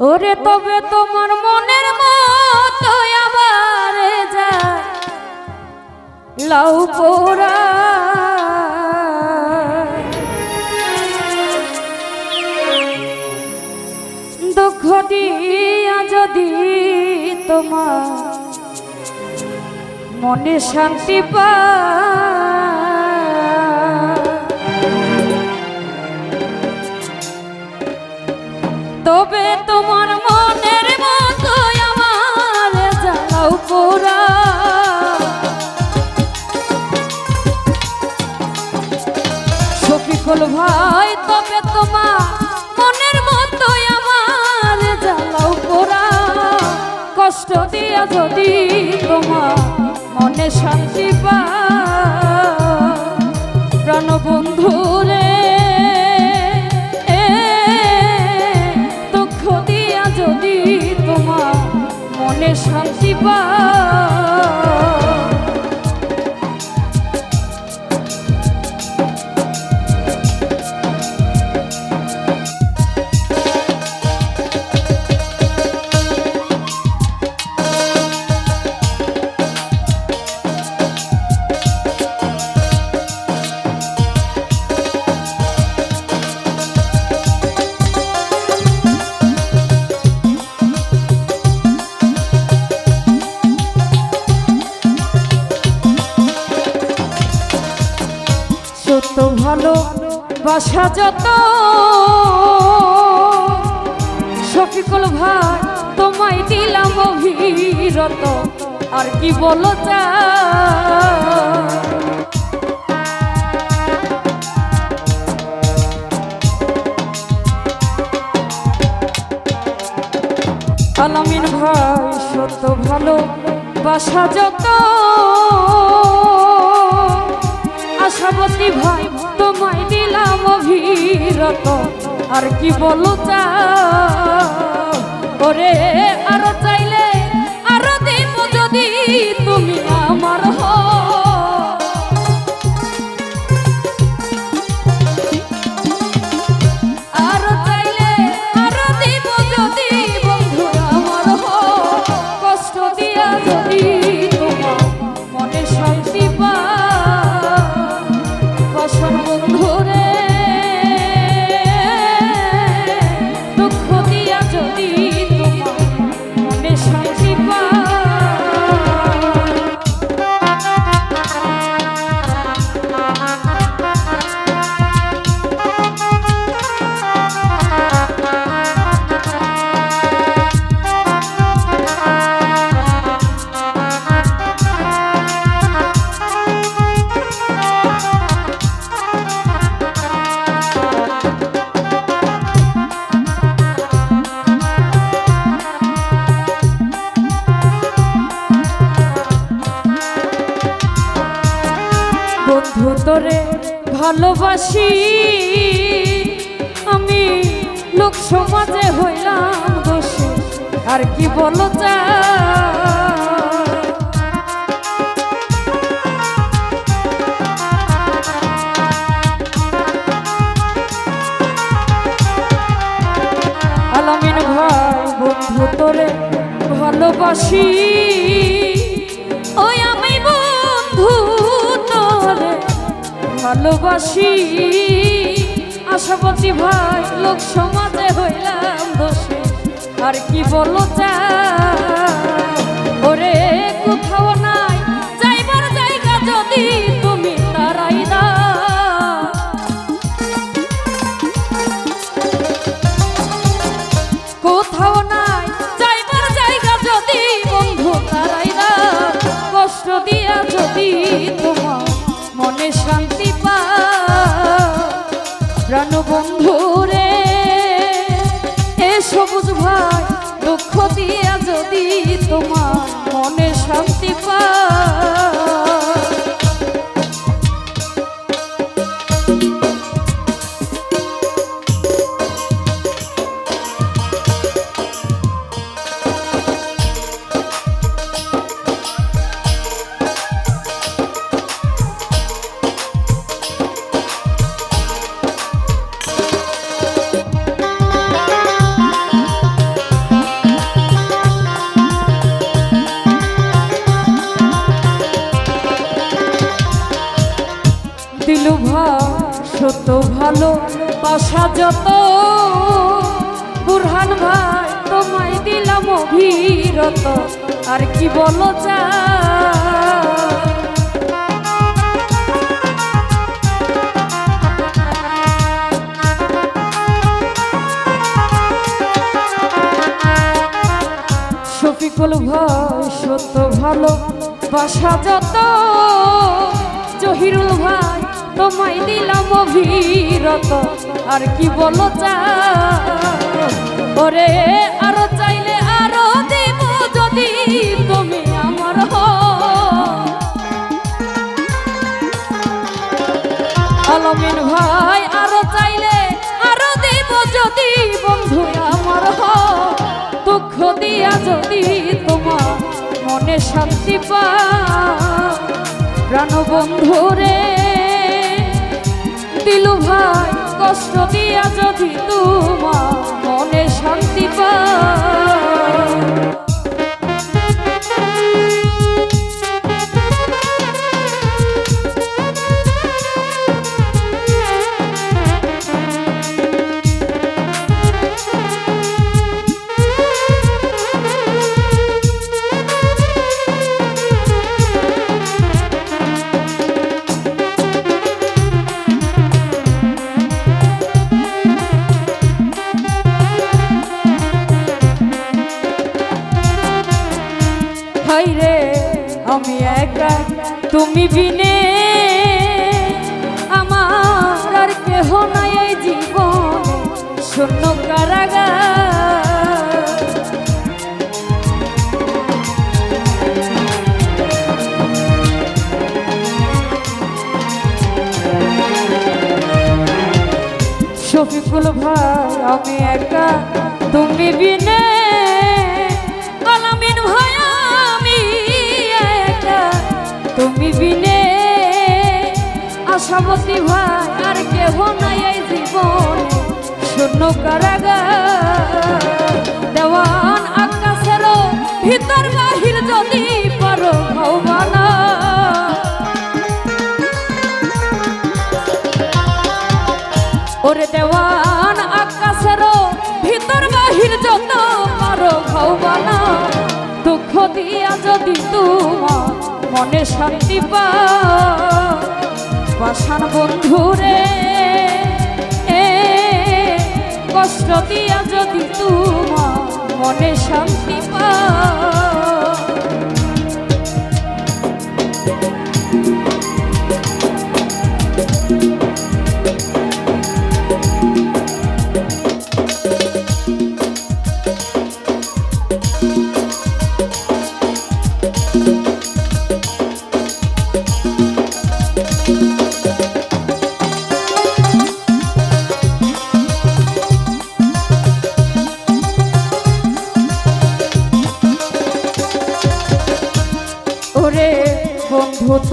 ওরে তবে তোমার মনের মতো আবার যা লাউ পোড়া। দুঃখ দিয়া যদি তোমার মনে শান্তি পা তবে তোমার মনের মতো আমার জ্বালাও পোড়া শফিকুল ভাই, তবে তোমার মনের মতো আমার জ্বালাও পোড়া কষ্ট দিয়া যদি তোমার মনে শান্তি পা প্রাণবন্ধু রে মনে শান্তি পা সত্য ভালো বাসা যত শফিকুল ভাই, তোমায় দিলাম অভিরত। আর কি বলো চা আলামিন ভাই, সত্য ভালো বাসা যত আশাবতী ভাই, তোমায় দিলাম অভিরত। আর কি বলো ওরে, আরও চাইলে আরও দিব যদি তুমি। তোরে ভালোবাসি। আমি লোক সমাজে হইলাম দোষী, আর কি বলো চা আলামিন ভাই, বন্ধু তোরে ভালোবাসি। ভালোবাসি। আশাপতি ভাই লোক সমাজে হইলাম দোষী। আর কি বলো চা সত্য ভালো বাসা যত। বুরহান ভাই, তোমায় দিলাম অভিরত, আর কি বলো চা? শফিকুল ভাই, সত্য ভালো বাসা যত। জহিরুল ভাই তোমায় দিলাম অভিরত। আর কি বলো চা? ওরে, আরও চাইলে আরও দেব যদি তুমি আমার আলমিন ভাই, আরও চাইলে আরও দেব যদি বন্ধু আমার দুঃখ দিয়া যদি তোমার মনে শান্তি পা প্রাণ বন্ধু রে দিলু ভাই কষ্ট দিয়া যদি তোমার আমি একা, তুমি বিনে। আমার আর কেহ নাই এই জীবন, শূন্য কারাগার। শফিকুল ভাই, আমি একা, তুমি বিনে। আশাবতী ভাই, আর কেহ নাই এই জীবন। শূন্য কারাগার দেওয়ান আকাশেরও ভিতর বাহির যদি পারো ভবানা ওরে দেওয়ান আকাশেরও ভিতর বাহির যত পারো ভবানা দুঃখ দিয়া যদি তোমার মনে শান্তি পা পাশান বন্ধুরে কষ্ট দিয়া যদি তোমার মনে শান্তি পা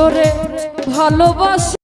তোরে ভালোবাস।